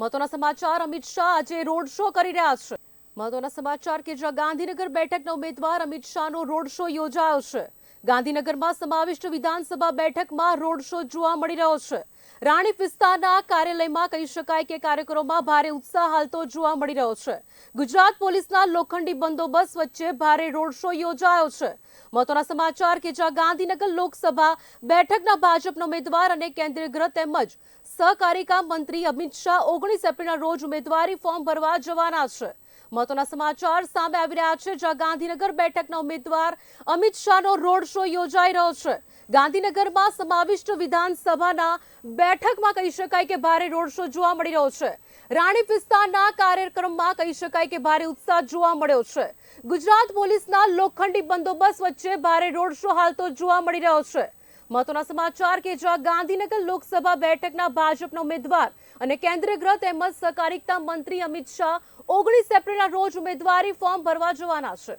મહત્વના સમાચાર, અમિત શાહ આજે રોડ શો કરી રહ્યા છે. મહત્વના સમાચાર કે જ્યાં ગાંધીનગર બેઠકના ઉમેદવાર અમિત શાહનો રોડ શો યોજાયો છે. ગાંધીનગરમાં સમાવિષ્ટ વિધાનસભા બેઠકમાં રોડ શો જોવા મળી રહ્યો છે. રાણીપ વિસ્તારના કાર્યાલયમાં કહી શકાય કે કાર્યકરોમાં ભારે ઉત્સાહ હાલતો જોવા મળી રહ્યો છે. ગુજરાત પોલીસના લોખંડી બંદોબસ્ત વચ્ચે ભારે રોડ શો યોજાયો છે. મહત્વના સમાચાર કે જ્યાં ગાંધીનગર લોકસભા, બેઠકના ભાજપના ઉમેદવાર અને કેન્દ્રીય ગૃહ તેમજ સહકારિકા મંત્રી અમિત શાહ ઓગણીસ એપ્રિલના રોજ ઉમેદવારી ફોર્મ ભરવા જવાના છે. મહત્વના સમાચાર સામે આવી રહ્યા છે જ્યાં ગાંધીનગર બેઠકના ઉમેદવાર અમિત શાહનો રોડ શો યોજાઈ રહ્યો છે. ગાંધીનગરમાં સમાવિષ્ટ વિધાનસભાના બેઠકમાં કહી શકાય કે ભારે રોડ શો જોવા મળી રહ્યો છે. રાણીપ વિસ્તારના કાર્યક્રમમાં કહી શકાય કે ભારે ઉત્સાહ જોવા મળ્યો છે. ગુજરાત પોલીસના લોખંડી બંદોબસ્ત વચ્ચે ભારે રોડ શો હાલતો જોવા મળી રહ્યો છે. મહત્વના સમાચાર કે જ્યાં ગાંધીનગર લોકસભા બેઠકના ભાજપના ઉમેદવાર અને કેન્દ્રીય ગૃહ તેમજ સહકારિતા મંત્રી અમિત શાહ ઓગણીસ એપ્રિલના રોજ ઉમેદવારી ફોર્મ ભરવા જવાના છે.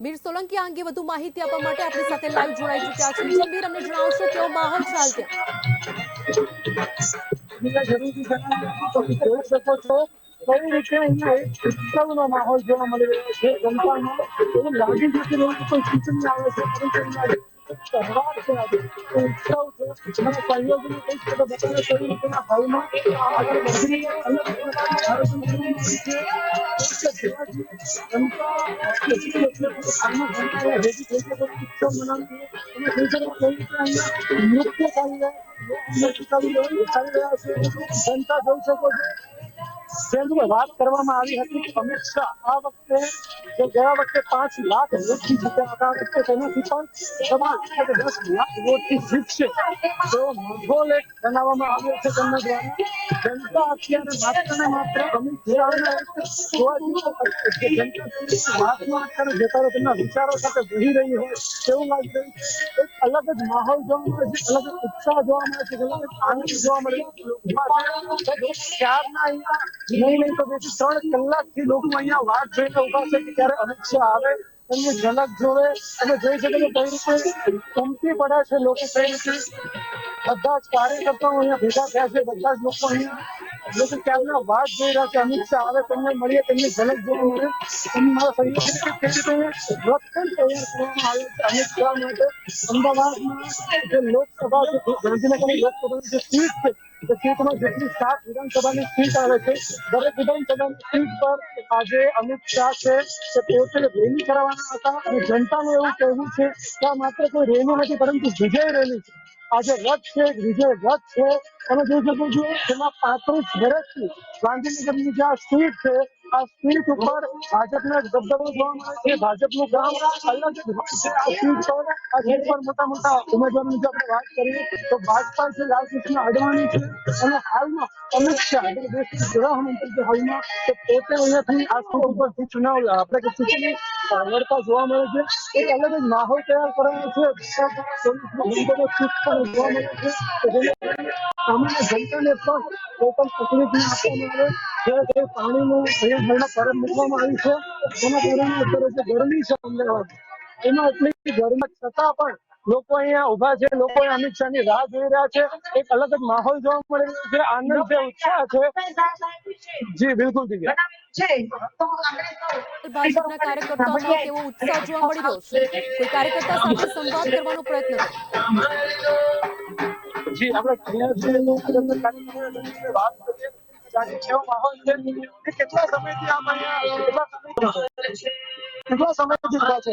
મીર સોલંકી આ અંગે વધુ માહિતી આપવા માટે આપણી સાથે લાઈવ જોડાઈ ચૂક્યા છે. મીર અમને જણાવશો કેવો માહોલ છે? ત્યાં માહોલ જોવા મળી રહ્યો છે. અહીંયા એક તહેવાર છે આજે એ ઉત્સવ છે અને સંયોજનો કઈ રીતે બતાવે કઈ રીતના ભાવમાં આગળ વધી રહ્યા અલગ પ્રકારના આયોજન કરવામાં આવ્યું છે એક જોવા જઈએ જનતા એટલી એટલે આમાં જનતા ભેગી થઈ છે તો ઉત્સવ મનાવી અને કઈ રીતે કઈ રીતે અહીંયા નૃત્ય ચાલી રહ્યા નૃત્ય ચાલી રહ્યા ચાલી રહ્યા છે જનતા જોઈ શકો છો જેમ કે વાત કરવામાં આવી હતી કે અમિત શાહ આ વખતે જે ગયા વખતે પાંચ લાખ વોટથી જીત્યા હતા. વખતે તેનાથી પણ સમાન એટલે દસ લાખ વોટથી જીતશે. તેવો માહોલ એક બનાવવામાં આવ્યો છે તેમના દ્વારા. જનતા અત્યારે માત્ર ને માત્ર અમિત તેમની વાતમાં અત્યારે જતા તેમના વિચારો સાથે વહી રહી હોય તેવું લાગી રહ્યું એક અલગ જ માહોલ જોવા મળે છે. અલગ જ ઉત્સાહ જોવા મળે છે. અલગ જ આનંદ જોવા મળે છે. ક્યારના અહીંયા નહીં નહીં તો ત્રણ કલાકથી લોકો અહીંયા વાત જોઈને ઊભા છે. કે ક્યારે અમિત શાહ આવે, એમની ઝલક જોવે, અને જોઈ શકે કે કઈ રીતે ઉમટી પડ્યા છે લોકો, કઈ રીતે બધા જ કાર્યકર્તાઓ અહીંયા ભેગા થયા છે, બધા જ લોકો અહીંયા લોકો છે. છે જે લોકસભા જે ગાંધીનગરની સીટ છે જેટલી સાત વિધાનસભાની સીટ આવે છે, દરેક વિધાનસભાની સીટ પર આજે અમિત શાહ છે, તે પોતે રેલી કરવાના હતા. અને જનતાનું એવું કહેવું છે કે આ માત્ર કોઈ રેલી નથી, પરંતુ વિજય રેલી છે. આજે રથ છે વિજય રથ છે, તમે જોઈ શકો છો તેમાં પાંત્રીસ વર્ષથી ગાંધીનગરની જે આ સીટ છે આ સીટ ઉપર ભાજપનો દબદબો જોવા મળે છે. ભાજપનું કામ અલગ સીટ પર, આ સીટ પર મોટા મોટા ઉમેદવારોની જો આપણે વાત કરીએ, તો ભાજપા છે લાલકૃષ્ણ અડવાણી છે અને હાલમાં અમિત શાહ એટલે દેશના ગૃહમંત્રી જે હાલમાં તે પોતે અહીંયાથી આ સીટ ઉપરથી ચુનાવ આપણે કે ચૂંટણી લડતા જોવા મળે છે. એક અલગ જ માહોલ તૈયાર કરાયો છે. બંદોબસ્ત પણ જોવા મળે છે. સામાન્ય જનતાને પણ કોઈ પણ તકલીફ ના આપવામાં આવે જે પાણીનું અહીંયા પરત મૂકવામાં આવી છે તેના કારણે અત્યારે જે ગરમી છે અમદાવાદ એમાં એટલી ગરમી છતાં પણ લોકો અહીંયા ઊભા છે લોકો અમિત શાહની રાહ જોઈ રહ્યા છે એક અલગ જ માહોલ જોવા મળે છે આનંદ છે ઉત્સાહ છે. જી બિલકુલ દિવ્યા ભાજપના કાર્યકર્તાઓમાં કેવો ઉત્સાહ જોવા મળી રહ્યો છે? કોઈ કાર્યકર્તા સાથે સંવાદ કરવાનો પ્રયત્ન જી આપણે વાત કરીએ. માહોલ છે કે કેટલા સમયથી આપ અહીંયા કેટલા સમય કેટલા સમયથી ઊભા છે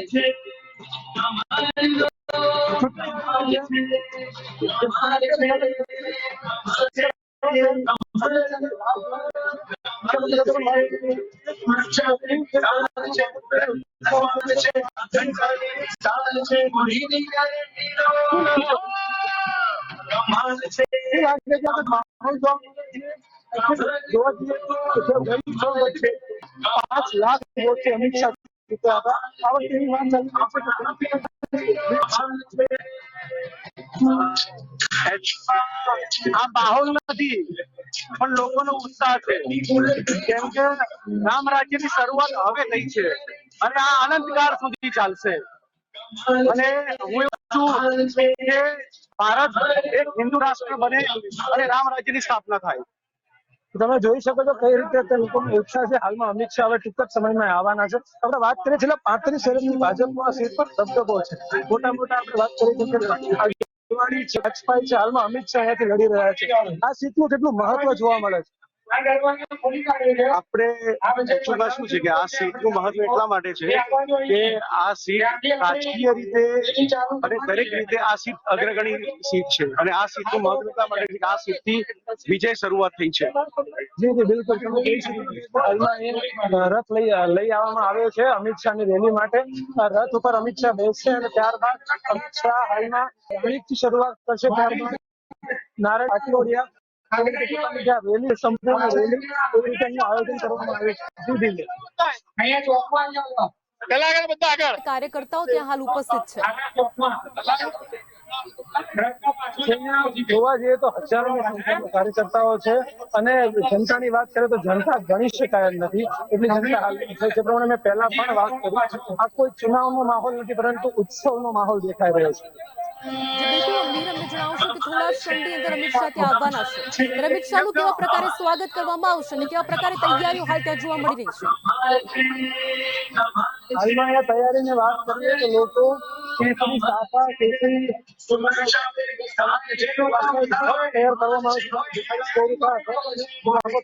એ લાગે છે કે માહોલ જોવા જઈએ તો ગરીબ છ વચ્ચે પાંચ લાખ વોટથી અમિત શાહ જીત્યા હતા આ વખતે એવી વાત ચાલી આ માહોલ નથી, પણ લોકોનો ઉત્સાહ છે. કેમ કે રામ રાજ્યની શરૂઆત હવે થઈ છે અને આ અનંતકાળ સુધી ચાલશે. અને હું એવું છું કે ભારત એક હિન્દુ રાષ્ટ્ર બને અને રામ રાજ્યની સ્થાપના થાય. તમે જોઈ શકો છો કઈ રીતે તે લોકોનો ઉત્સાહ છે. હાલમાં અમિત શાહ હવે ટૂંક જ સમયમાં આવવાના છે. આપણે વાત કરીએ છેલ્લા પાંત્રીસ વર્ષની ભાજપમાં સીટ પર ધબધબો છે. મોટા મોટા આપણે વાત કરીએ તો કે છે છે, હાલમાં અમિત શાહ અહીંયાથી લડી રહ્યા છે. આ સીટનું કેટલું મહત્વ જોવા મળે છે? આપણે એકચ્યુઅલમાં શું છે કે આ સીટનું મહત્વ એટલા માટે છે કે આ સીટ રાજકીય રીતે અને દરેક રીતે આ સીટ અગ્રગણી સીટ છે અને આ સીટનું મહત્વ એટલા માટે છે કે આ સીટથી વિજય શરૂઆત થઈ છે. જી જી બિલકુલ. તમે જોઈ શકો છો હાલમાં એ રથ લઈ લઈ આવવામાં આવ્યો છે અમિત શાહની રેલી માટે. આ રથ ઉપર અમિત શાહ બેસશે અને ત્યારબાદ અમિત શાહ હાલમાં શરૂઆત કરશે. ત્યારબાદ નારાયણ આટલોડિયા રેલી સંપૂર્ણ રેલી એવી રીતે આયોજન કરવામાં આવ્યું છે જી જી કાર્યકર્તાઓ ત્યાં હાલ ઉપસ્થિત છે. જોવા જઈએ તો હજારો કાર્યકર્તાઓ છે અને જનતાની વાત કરીએ તો જનતા ગણી શકાય નથી. એટલી જનતા હાલ છે. જે પ્રમાણે મેં પહેલા પણ વાત કરી. આ કોઈ ચુનાવનો માહોલ નથી પરંતુ ઉત્સવનો માહોલ દેખાઈ રહ્યો છે. મીર અમને જણાવશો કે થોડા ક્ષણની અંદર અમિત શાહ ત્યાં આવવાના છે. અમિત શાહનું કેવા પ્રકારે સ્વાગત કરવામાં આવશે અને કેવા પ્રકારે તૈયારીઓ હાલ ત્યાં જોવા મળી રહી છે? હાલમાં તૈયારી તૈયારીની વાત કરીએ તો લોકો કેસરી સાફા કેસરી તૈયાર કરવામાં આવે છે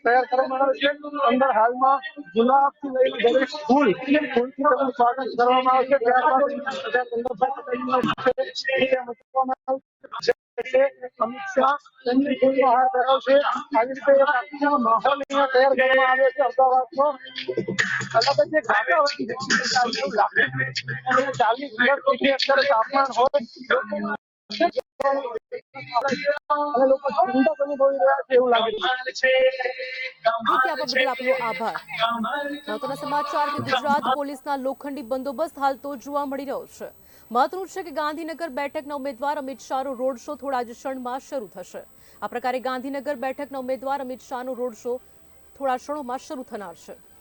તૈયાર કરવામાં આવે છે. અંદર હાલમાં ગુલાબથી લઈને દરેક ફૂલ ફૂલથી સ્વાગત કરવામાં આવે છે. ત્યારબાદ છે, અમિત શાહ તેમની આવી રીતે માહોલ અહીંયા તૈયાર છે અમદાવાદનો અલગ જ એક વાતાવરણ છે. ચાલીસ તાપમાન હોય. લોખંડી બંદોબસ્ત હાલ તો જોવા મળી રહ્યો છે. મહત્વનું છે કે ગાંધીનગર બેઠકના ઉમેદવાર અમિત શાહનો રોડ શો થોડા જ ક્ષણમાં શરૂ થશે. આ પ્રકારે ગાંધીનગર બેઠકના ઉમેદવાર અમિત શાહનો રોડ શો થોડા ક્ષણોમાં શરૂ થનાર છે.